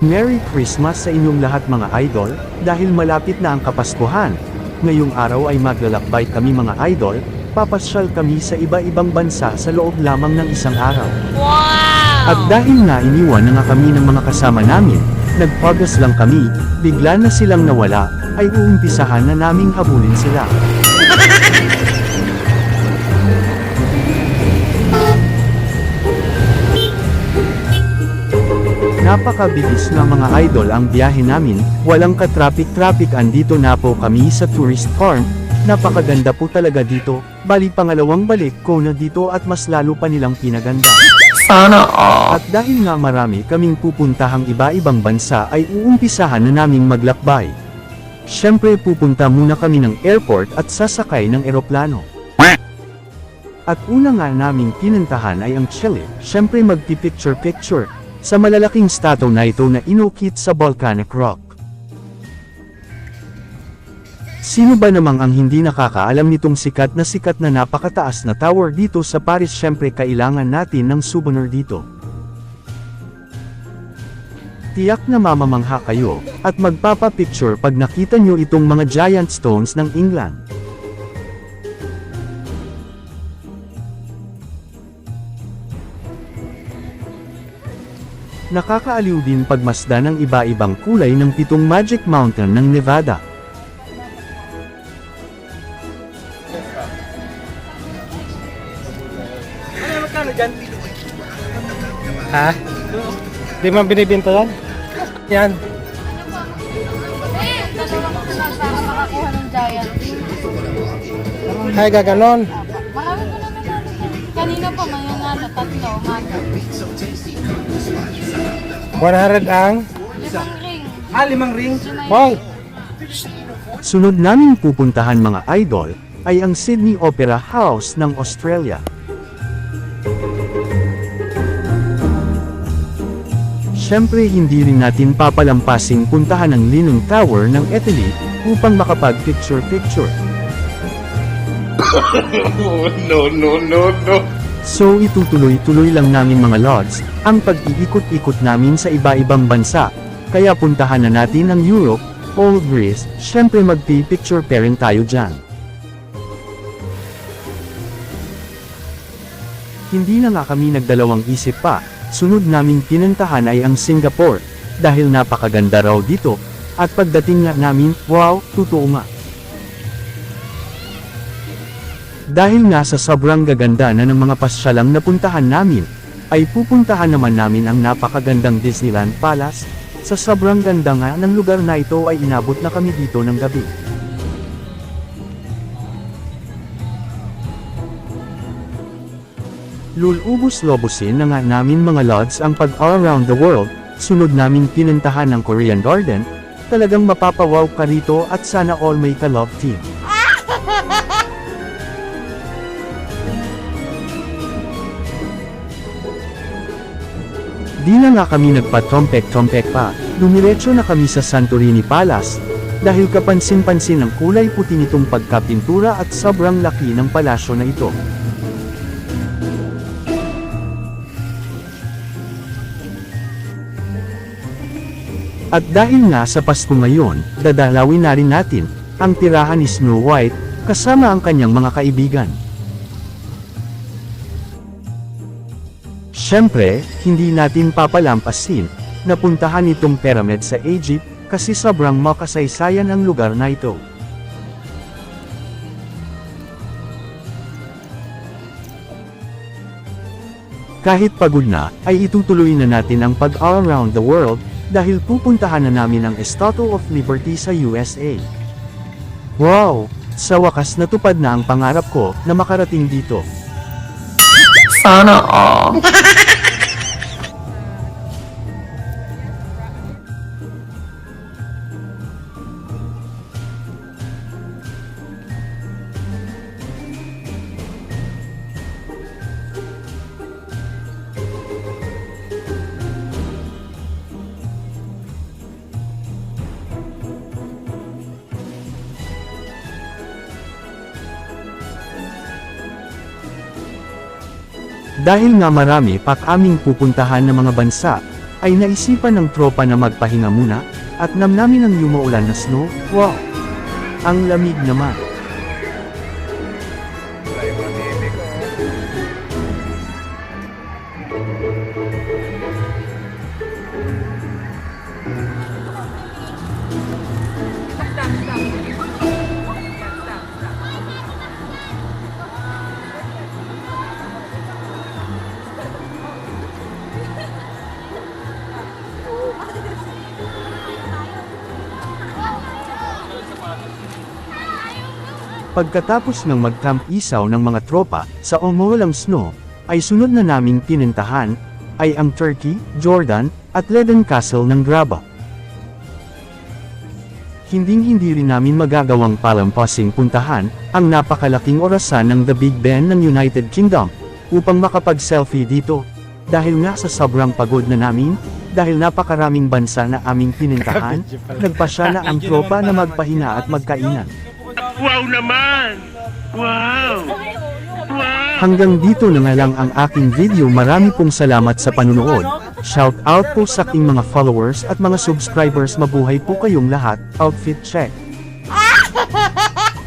Merry Christmas sa inyong lahat mga idol, dahil malapit na ang Kapaskuhan. Ngayong araw ay maglalakbay kami mga idol, papasyal kami sa iba-ibang bansa sa loob lamang ng isang araw. At dahil na iniwan na nga kami ng mga kasama namin, nagpagas lang kami, bigla na silang nawala, ay uumpisahan na naming habulin sila. Napakabilis na mga idol ang biyahe namin, walang ka-traffic-traffic andito na po kami sa tourist farm, napakaganda po talaga dito, bali pangalawang balik ko na dito at mas lalo pa nilang pinaganda. Sana all. At dahil nga marami kaming pupuntahang iba-ibang bansa ay uumpisahan na naming maglakbay. Siyempre pupunta muna kami ng airport at sasakay ng eroplano. At una nga naming pinuntahan ay ang Chile, siyempre magpipicture-picture, sa malalaking statue na ito na inukit sa volcanic rock. Sino ba namang ang hindi nakakaalam nitong sikat na sikat na napakataas na tower dito sa Paris syempre kailangan natin ng souvenir dito. Tiyak na mamamangha kayo, at magpapapicture pag nakita nyo itong mga giant stones ng England. Nakakaaliw din pagmasdan ng iba-ibang kulay ng pitong Magic Mountain ng Nevada. Ha? Di man binibinta yan? Yan. Ay, gaganon. Kanina pa may nga na tatlo, umaga. 100 ang? Limang ring. Ah, limang ring? Hoy! Sunod naming pupuntahan mga idol, ay ang Sydney Opera House ng Australia. Siyempre hindi rin natin papalampasing puntahan ang Leaning Tower ng Italy, upang makapag-picture-picture. no, no, no, no. So itutuloy-tuloy lang namin mga lods, ang pag-iikot-ikot namin sa iba-ibang bansa. Kaya puntahan na natin ang Europe, Old Greece, syempre magpi-picture pa rin tayo dyan. Hindi na nga kami nagdalawang isip pa, sunod naming pinuntahan ay ang Singapore, dahil napakaganda raw dito, at pagdating nga namin, wow, totoo nga. Dahil nga sa sobrang gaganda na ng mga pasyalang napuntahan namin, ay pupuntahan naman namin ang napakagandang Disneyland Palace, sa sobrang ganda nga ng lugar na ito ay inabot na kami dito ng gabi. Lulubos-lobosin na nga namin mga lods ang pag around the world, sunod naming pinuntahan ng Korean Garden, talagang mapapawaw ka rito at sana all may ka-love team. Di na nga kami nagpa-trompek-trompek pa, dumiretso na kami sa Santorini Palace, dahil kapansin-pansin ang kulay puti nitong pagkapintura at sobrang laki ng palasyo na ito. At dahil nga sa Pasko ngayon, dadalawin na rin natin, ang tirahan ni Snow White, kasama ang kanyang mga kaibigan. Siyempre, hindi natin papalampasin, napuntahan itong pyramid sa Egypt, kasi sobrang makasaysayan ang lugar na ito. Kahit pagod na, ay itutuloy na natin ang pag all around the world, dahil pupuntahan na namin ang Statue of Liberty sa USA. Wow! Sa wakas natupad na ang pangarap ko na makarating dito. Sana all. Dahil nga marami pa aming pupuntahan ng mga bansa, ay naisipan ng tropa na magpahinga muna, at namnamin ang yumaulan na snow, wow! Ang lamig naman. Pagkatapos ng mag-camp isaw ng mga tropa sa umuulang snow, ay sunod na naming pinuntahan, ay ang Turkey, Jordan, at Leiden Castle ng Graba. Hinding-hindi rin namin magagawang palampasing puntahan, ang napakalaking orasan ng The Big Ben ng United Kingdom, upang makapag-selfie dito. Dahil nga sa sobrang pagod na namin, dahil napakaraming bansa na aming pinuntahan, nagpasya na ang tropa na magpahinga at magkainan. Wow naman! Wow! Hanggang dito na nga lang ang aking video marami pong salamat sa panunood. Shout out po sa aking mga followers at mga subscribers mabuhay po kayong lahat, outfit check.